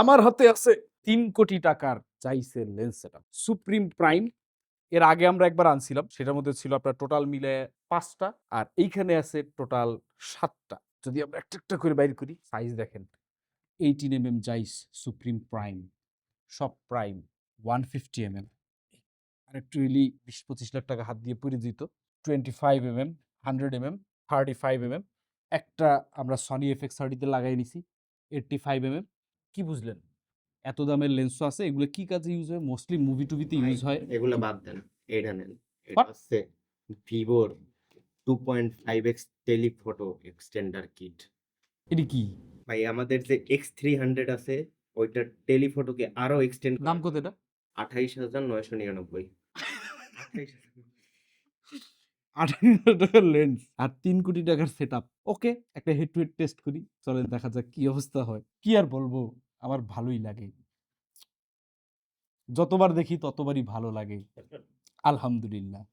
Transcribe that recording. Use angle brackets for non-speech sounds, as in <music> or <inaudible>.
আমার হাতে আছে তিন কোটি টাকার চাইছে লেন্স সেটআপ। সুপ্রিম প্রাইম, এর আগে আমরা একবার আনছিলাম, সেটার মধ্যে ছিল আপনার টোটাল মিলে পাঁচটা, আর এইখানে আছে টোটাল সাতটা। যদি আমরা একটা একটা করে বাইর করি সাইজ দেখেন eighteen M M Zeiss supreme prime, সব prime one fifty M M আর একটু রিলি বিশ পঁচিশ লাখ টাকা হাত দিয়ে পরে দিত twenty five M M hundred M M thirty five M M একটা আমরা সনি এফএক্স থার্টিতে লাগাই নিছি এইটটি ফাইভ এম এম কি বুঝলেন? এত দামের লেন্সও আছে এগুলো কি কাজে ইউজ হয়? মোস্টলি মুভি টুবিতে ইউজ হয়। এগুলো বাদ দেন এটা নেন। এটা? হচ্ছে ভিভোর two point five X telephoto extender kit এটি কি? ভাই আমাদের যে এক্স থ্রি হান্ড্রেড আছে ওইটার টেলিফটোকে আরও এক্সটেন্ড দাম কত এটা? আঠাইশ হাজার নয়শো নিরানব্বই। আট <laughs> হাজার টাকার লেন্স আর তিন কোটি টাকার সেট ওকে একটা হেড টু হেড টেস্ট করি, চলেন দেখা যাক কি অবস্থা হয়। কি আর বলব, আমার ভালোই লাগে। যতবার দেখি ততবারই ভালো লাগে। আলহামদুলিল্লাহ।